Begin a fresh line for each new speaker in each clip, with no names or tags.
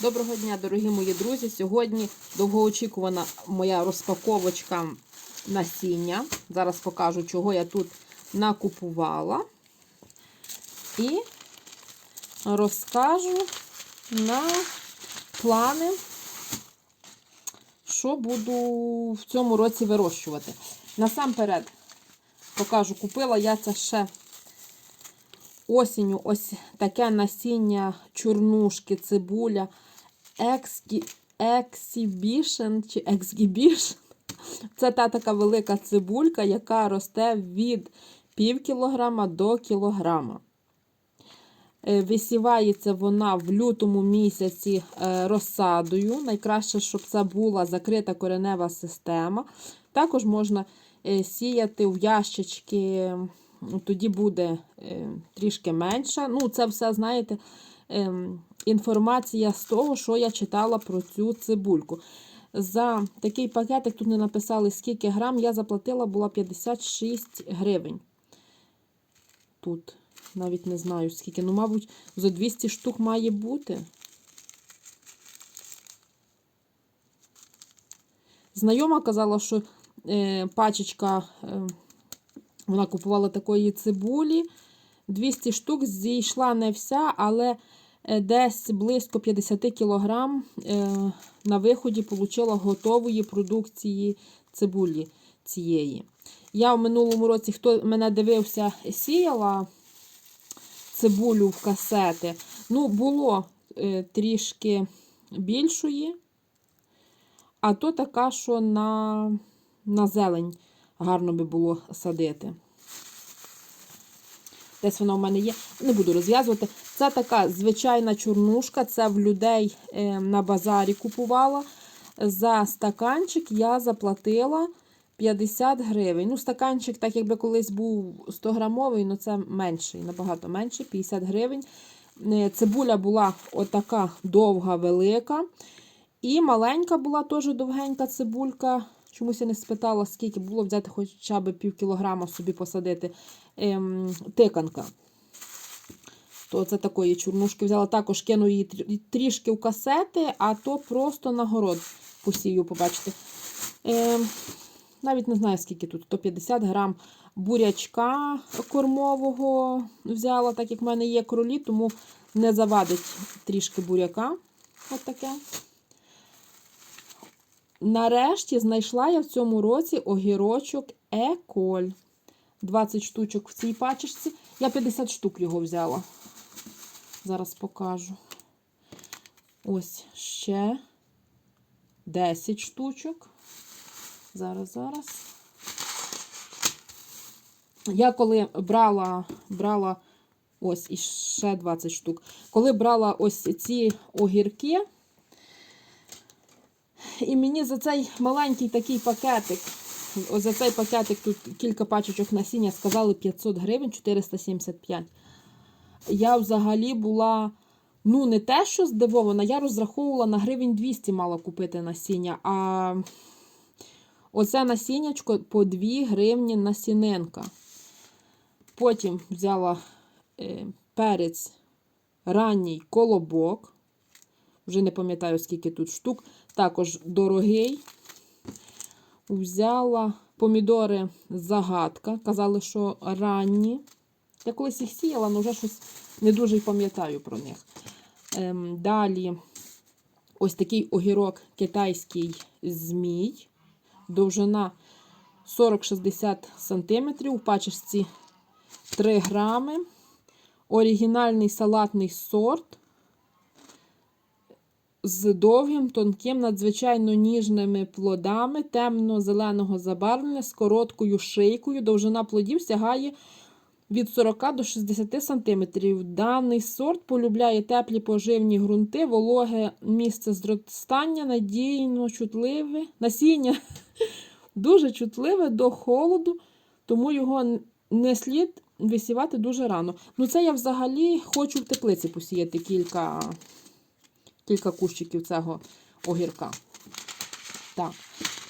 Доброго дня, дорогі мої друзі. Сьогодні довгоочікувана моя розпаковочка насіння. Зараз покажу, чого я тут накупувала. І розкажу на плани, що буду в цьому році вирощувати. Насамперед, покажу, купила я це ще осінню ось таке насіння чорнушки, цибуля, Екскі... Exhibition чи Exhibition. Це та така велика цибулька, яка росте від пів кілограма до кілограма. Е, Висівається вона в лютому місяці е, розсадою. Найкраще, щоб це була закрита коренева система. Також можна е, сіяти в ящички, тоді буде трішки менша. Ну, це все, знаєте, інформація з того, що я читала про цю цибульку. За такий пакетик тут не написали, скільки грам, я заплатила була 56 гривень. Тут навіть не знаю скільки. Ну, мабуть, за 200 штук має бути. Знайома казала, що е, пачечка, е, вона купувала такої цибулі. 200 штук зійшла не вся, але десь близько 50 кг е, на виході отримала готової продукції цибулі цієї. Я в минулому році, хто мене дивився, сіяла цибулю в касети. Ну, було е, трішки більшої, а то така, що на, на зелень гарно би було садити. Десь вона в мене є, не буду розв'язувати. Це така звичайна чорнушка, це в людей е, на базарі купувала. За стаканчик я заплатила 50 гривень. Ну, стаканчик, так якби колись був 100 грамовий, але це менший, набагато менший, 50 гривень. Е, Цибуля була отака довга, велика. І маленька була теж довгенька цибулька. Чомусь я не спитала, скільки було взяти хоча б пів кілограма собі посадити ем, тиканка. То це такої чорнушки взяла. Також кину її трішки в касети, а то просто на город посію, побачите. Ем, навіть не знаю, скільки тут. 150 грам бурячка кормового взяла, так як в мене є кролі, тому не завадить трішки буряка. От таке. Нарешті знайшла я в цьому році огірочок Еколь. 20 штучок в цій пачечці. Я 50 штук його взяла. Зараз покажу. Ось ще 10 штучок. Зараз, зараз. Я коли брала, брала ось і ще 20 штук. Коли брала ось ці огірки, і мені за цей маленький такий пакетик, ось за цей пакетик тут кілька пачечок насіння сказали 500 гривень 475. Я взагалі була, ну, не те, що здивована, я розраховувала на гривень 200 мала купити насіння. А оце насіннячко по 2 гривні насінинка. Потім взяла е, перець ранній колобок. Вже не пам'ятаю, скільки тут штук. Також дорогий. Взяла помідори загадка. Казали, що ранні. Я колись їх сіяла, але вже щось не дуже пам'ятаю про них. Ем, далі ось такий огірок китайський змій. Довжина 40-60 см. У пачечці 3 грами. Оригінальний салатний сорт з довгим, тонким, надзвичайно ніжними плодами темно-зеленого забарвлення з короткою шийкою. Довжина плодів сягає від 40 до 60 см. Даний сорт полюбляє теплі поживні ґрунти, вологе місце зростання, надійно чутливе, насіння дуже чутливе до холоду, тому його не слід висівати дуже рано. Ну, це я взагалі хочу в теплиці посіяти кілька кілька кущиків цього огірка. Так.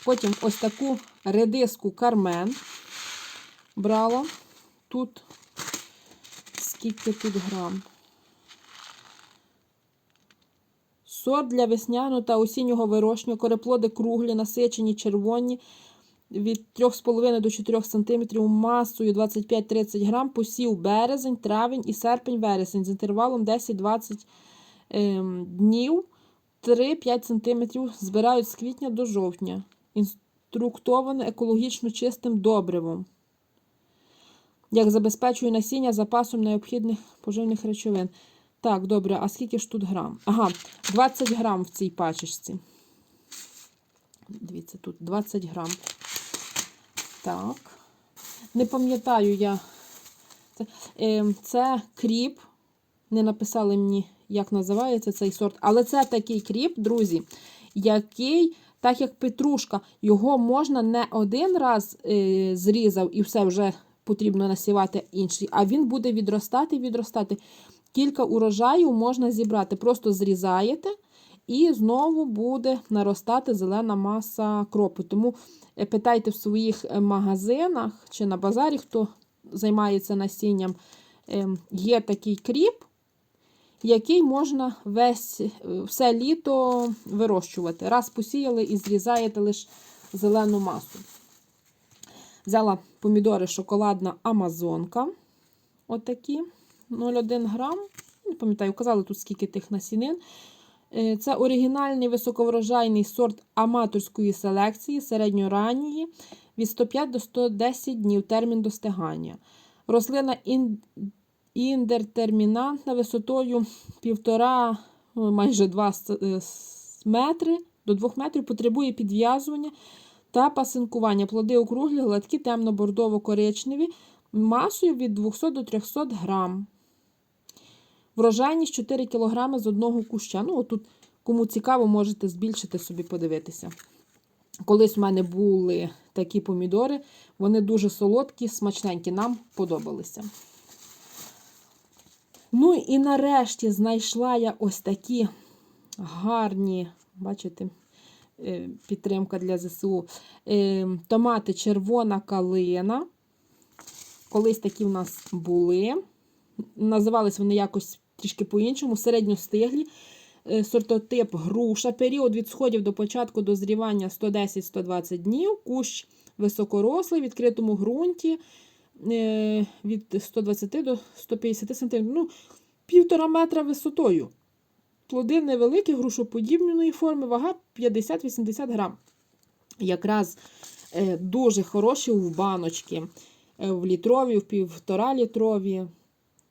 Потім ось таку редиску кармен брала. Тут? Скільки тут грам? Сорт для весняного та осіннього вирощення, кореплоди круглі, насичені, червоні, від 3,5 до 4 см, масою 25-30 грам, посів березень, травень і серпень-вересень з інтервалом 10-20 ем, днів, 3-5 см збирають з квітня до жовтня. Інструктоване екологічно чистим добривом. Як забезпечує насіння запасом необхідних поживних речовин. Так, добре, а скільки ж тут грам? Ага, 20 грам в цій пачечці. Дивіться, тут 20 грам. Так. Не пам'ятаю я. Це, е, це кріп. Не написали мені, як називається цей сорт. Але це такий кріп, друзі, який, так як петрушка, його можна не один раз е, зрізав і все вже потрібно насівати інший, а він буде відростати, відростати. Кілька урожаїв можна зібрати. Просто зрізаєте і знову буде наростати зелена маса кропу. Тому е, питайте в своїх е, магазинах чи на базарі, хто займається насінням, Ем, є такий кріп, який можна весь, е, все літо вирощувати. Раз посіяли і зрізаєте лише зелену масу. Взяла помідори шоколадна Амазонка. Отакі. 0,1 грам. Не пам'ятаю, казали тут скільки тих насінин. Е, Це оригінальний високоврожайний сорт аматорської селекції середньоранньої від 105 до 110 днів термін достигання. Рослина індертермінантна висотою 1,5 ну, майже 2 метри до 2 метрів потребує підв'язування та пасинкування. Плоди округлі, гладкі, темно-бордово-коричневі, масою від 200 до 300 грам. Врожайність 4 кг з одного куща. Ну, отут, кому цікаво, можете збільшити собі подивитися. Колись в мене були такі помідори, вони дуже солодкі, смачненькі, нам подобалися. Ну і нарешті знайшла я ось такі гарні, бачите, підтримка для ЗСУ. Е, Томати червона калина. Колись такі в нас були. Називались вони якось трішки по-іншому, середньостиглі. Е, Сортотип груша. Період від сходів до початку дозрівання 110-120 днів. Кущ високорослий, в відкритому ґрунті е, від 120 до 150 см. Ну, півтора метра висотою. Плоди невеликі, грушоподібної форми, вага 50-80 грам. Якраз е, дуже хороші в баночки. Е, В літрові, в півтора літрові.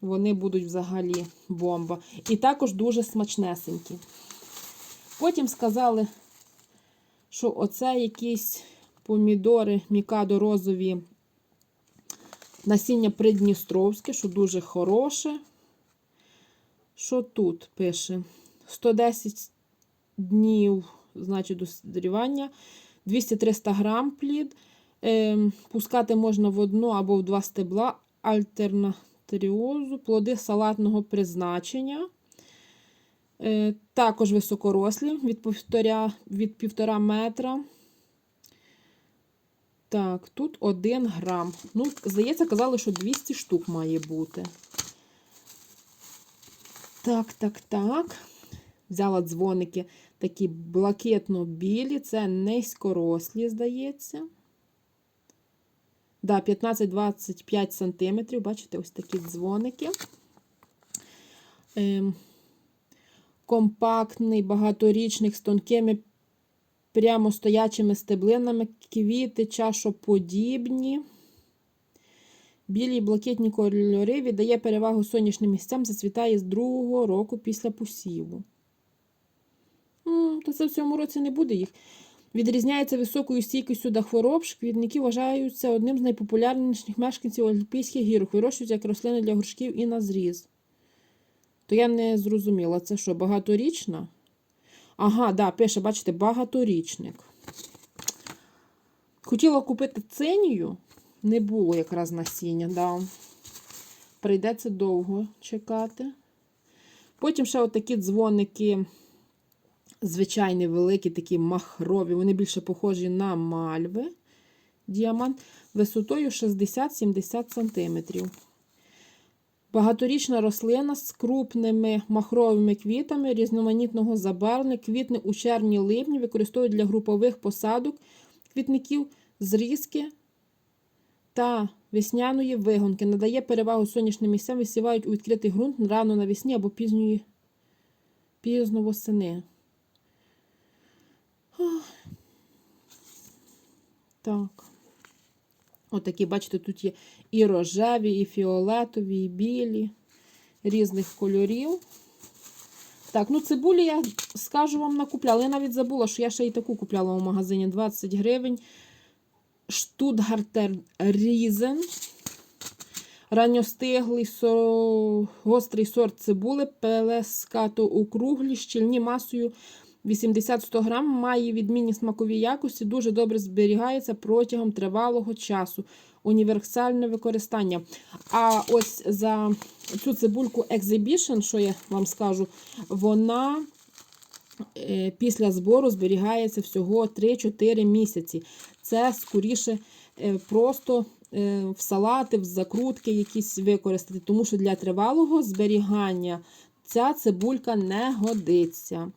Вони будуть взагалі бомба. І також дуже смачнесенькі. Потім сказали, що оце якісь помідори мікадо розові насіння придністровське, що дуже хороше. Що тут пише? 110 днів, значить, дозрівання, 200-300 грам плід. Е, пускати можна в одну або в два стебла. Альтернатріозу, плоди салатного призначення. Е, також високорослі від півтора, від півтора метра. Так, тут 1 грам. Ну, здається, казали, що 200 штук має бути. Так, так, так. Взяла дзвоники такі блакитно-білі, це низькорослі, здається. Да, 15-25 см. Бачите, ось такі дзвоники. Ем, компактний, багаторічник з тонкими прямо стоячими стеблинами, квіти, чашоподібні. Білі і блакитні кольори віддає перевагу сонячним місцям, зацвітає з другого року після посіву. М, То це в цьому році не буде їх. Відрізняється високою стійкістю до хвороб. Шквідники вважаються одним з найпопулярніших мешканців Альпійських гірок. Вирощуються як рослини для горшків і на зріз. То я не зрозуміла, це що, багаторічна? Ага, да, пише, бачите, багаторічник. Хотіла купити цинію, не було якраз насіння, да. Прийдеться довго чекати. Потім ще отакі дзвоники, звичайні великі, такі махрові, вони більше похожі на мальви. Діамант висотою 60-70 см. Багаторічна рослина з крупними махровими квітами різноманітного забарвлення, квітне у червні-липні, використовують для групових посадок квітників, зрізки та весняної вигонки. Надає перевагу сонячним місцям, висівають у відкритий ґрунт рано навесні або пізньої, пізно восени. Так. Отакі, бачите, тут є і рожеві, і фіолетові, і білі, різних кольорів. Так, ну цибулі я скажу вам накупляла. Я навіть забула, що я ще і таку купляла в магазині 20 гривень. Штутгартер Різен. Ранньостиглий со... гострий сорт цибули, пелескато округлі, щільні масою 80-100 грам, має відмінні смакові якості, дуже добре зберігається протягом тривалого часу. Універсальне використання. А ось за цю цибульку Exhibition, що я вам скажу, вона е, після збору зберігається всього 3-4 місяці. Це скоріше е, просто е, в салати, в закрутки якісь використати, тому що для тривалого зберігання ця цибулька не годиться.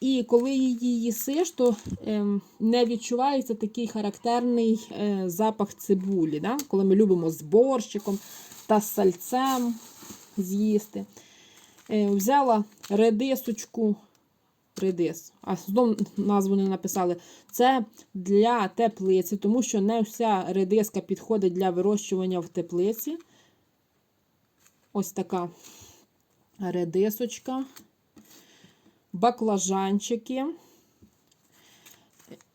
І коли її їсиш, то ем, не відчувається такий характерний е, запах цибулі, да? коли ми любимо з борщиком та сальцем з'їсти. Е, взяла редисочку, редис, а знову назву не написали. Це для теплиці, тому що не вся редиска підходить для вирощування в теплиці. Ось така редисочка баклажанчики.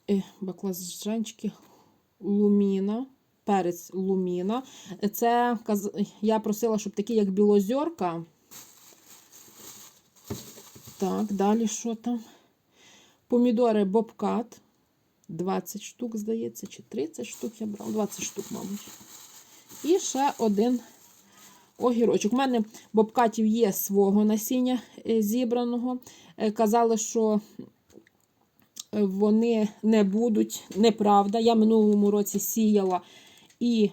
Е, Баклажанчики луміна, перець луміна. Це я просила, щоб такі, як білозерка. Так, далі що там? Помідори бобкат. 20 штук, здається, чи 30 штук я брала. 20 штук, мабуть. І ще один огірочок. У мене бобкатів є свого насіння е, зібраного. Е, Казали, що вони не будуть. Неправда. Я минулому році сіяла і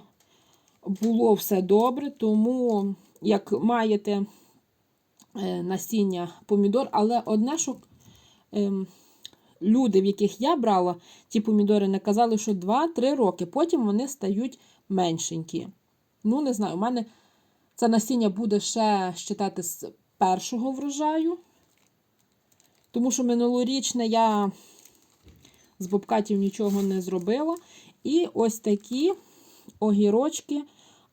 було все добре, тому як маєте е, насіння помідор, але одне, що ем, люди, в яких я брала ті помідори, не казали, що 2-3 роки, потім вони стають меншенькі. Ну, не знаю, у мене це насіння буде ще считати з першого врожаю. Тому що минулорічне я з бобкатів нічого не зробила. І ось такі огірочки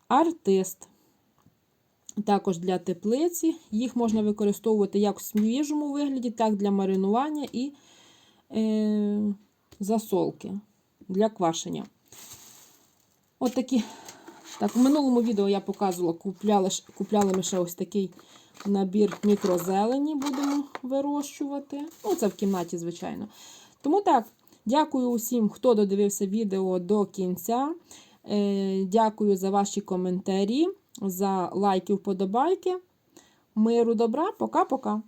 артист. Також для теплиці. Їх можна використовувати як в свіжому вигляді, так для маринування і е, засолки для квашення. От такі. Так, в минулому відео я показувала, купляли, купляли ми ще ось такий набір мікрозелені, будемо вирощувати. Ну, це в кімнаті, звичайно. Тому так, дякую усім, хто додивився відео до кінця. Е, дякую за ваші коментарі, за лайки, вподобайки. Миру, добра, пока-пока.